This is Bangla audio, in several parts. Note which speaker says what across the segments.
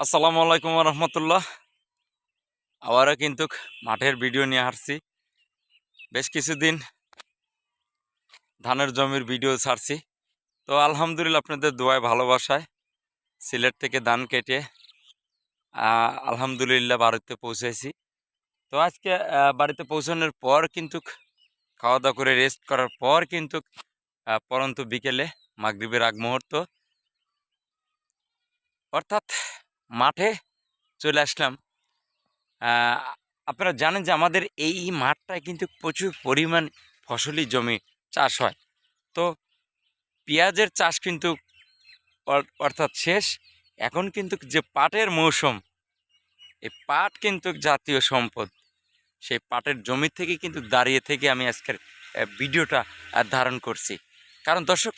Speaker 1: আসসালামু আলাইকুম রহমতুল্লাহ আবারও কিন্তু মাঠের ভিডিও নিয়ে আসছি বেশ কিছুদিন ধানের জমির ভিডিও ছাড়ছি। তো আলহামদুলিল্লাহ আপনাদের দোয়ায় ভালোবাসায় সিলেট থেকে ধান কেটে আলহামদুলিল্লাহ বাড়িতে পৌঁছেছি। তো আজকে বাড়িতে পৌঁছানোর পর কিন্তু খাওয়া দাওয়া করে রেস্ট করার পর কিন্তু পরন্ত বিকেলে মাগরিবের আগ মুহূর্ত। অর্থাৎ মাঠে চলে আসলাম। আপনারা জানেন যে আমাদের এই মাঠটায় কিন্তু প্রচুর পরিমাণ ফসলি জমি চাষ হয়। তো পেঁয়াজের চাষ কিন্তু অর- অর্থাৎ শেষ। এখন কিন্তু যে পাটের মৌসুম এই পাট কিন্তু জাতীয় সম্পদ। সেই পাটের জমি থেকে কিন্তু দাঁড়িয়ে থেকে আমি আজকের ভিডিওটা ধারণ করছি। কারণ দর্শক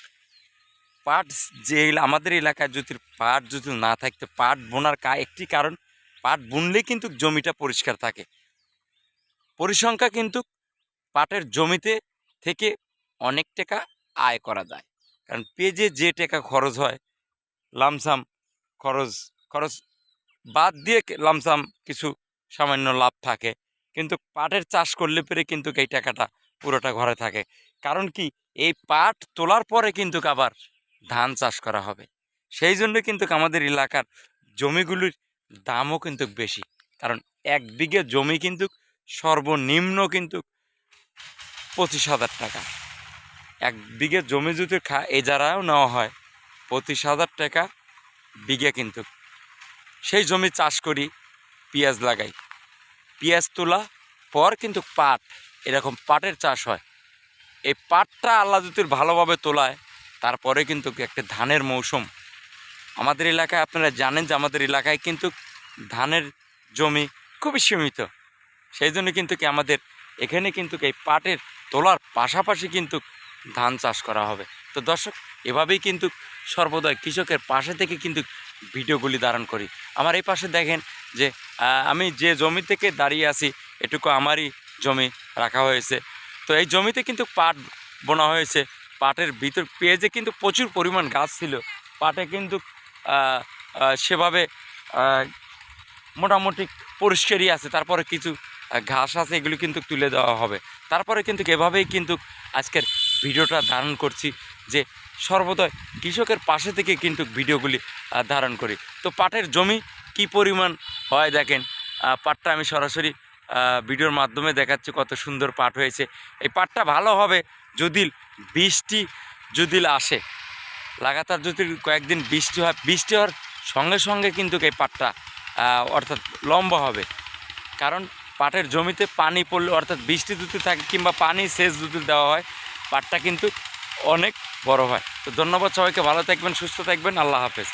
Speaker 1: পাট যে আমাদের এলাকায় যদি পাট যদি না থাকতো, পাট বোনার কা, একটি কারণ, পাট বুনলে কিন্তু জমিটা পরিষ্কার থাকে। পরিসংখ্যা কিন্তু পাটের জমিতে থেকে অনেক টাকা আয় করা যায়। কারণ পেজে যে টাকা খরচ হয়, লামসাম খরচ খরচ বাদ দিয়ে লামসাম কিছু সামান্য লাভ থাকে। কিন্তু পাটের চাষ করলে পরে কিন্তু এই টাকাটা পুরোটা ঘরে থাকে। কারণ কি, এই পাট তোলার পরে কিন্তু আবার ধান চাষ করা হবে। সেই জন্য কিন্তু আমাদের এলাকার জমিগুলির দামও কিন্তু বেশি। কারণ এক বিঘে জমি কিন্তু সর্বনিম্ন কিন্তু পঁচিশ হাজার টাকা। এক বিঘে জমি যদি খা এজারাও নেওয়া হয়, পঁচিশ হাজার টাকা বিঘে কিন্তু। সেই জমি চাষ করি, পেঁয়াজ লাগাই। পেঁয়াজ তোলা পর কিন্তু পাট, এরকম পাটের চাষ হয়। এই পাটটা আল্লাহ যদি ভালোভাবে তোলায় তারপরে কিন্তু একটা ধানের মৌসুম। আমাদের এলাকায় আপনারা জানেন যে আমাদের এলাকায় কিন্তু ধানের জমি খুবই সীমিত। সেই জন্য কিন্তু কি আমাদের এখানে কিন্তু এই পাটের তোলার পাশাপাশি কিন্তু ধান চাষ করা হবে। তো দর্শক, এভাবেই কিন্তু সর্বদা কৃষকের পাশে থেকে কিন্তু ভিডিওগুলি ধারণ করি। আমার এই পাশে দেখেন যে আমি যে জমি থেকে দাঁড়িয়ে আছি, এটুকু আমারই জমি রাখা হয়েছে। তো এই জমিতে কিন্তু পাট বোনা হয়েছে। পাটের ভিতর পেঁয়াজে কিন্তু প্রচুর পরিমাণ গাছ ছিল। পাটে কিন্তু সেভাবে মোটামুটি পরিষ্কারই আছে। তারপরে কিছু ঘাস আছে, এগুলো কিন্তু তুলে দেওয়া হবে। তারপরে কিন্তু এভাবেই কিন্তু আজকের ভিডিওটা ধারণ করছি যে সর্বদয় কৃষকের পাশে থেকে কিন্তু ভিডিওগুলি ধারণ করি। তো পাটের জমি কি পরিমাণ হয় দেখেন পাটটা আমি সরাসরি ভিডিওর মাধ্যমে দেখাচ্ছি কত সুন্দর পাট হয়েছে। এই পাটটা ভালো হবে যদি বৃষ্টি যদি আসে, লাগাতার যদি কয়েকদিন বৃষ্টি হয়, বৃষ্টি হওয়ার সঙ্গে সঙ্গে কিন্তু এই পাটটা অর্থাৎ লম্বা হবে। কারণ পাটের জমিতে পানি পড়লে, অর্থাৎ বৃষ্টি যদি থাকে কিংবা পানি সেচ যদি দেওয়া হয়, পাটটা কিন্তু অনেক বড় হয়। তো ধন্যবাদ সবাইকে, ভালো থাকবেন, সুস্থ থাকবেন, আল্লাহ হাফেজ।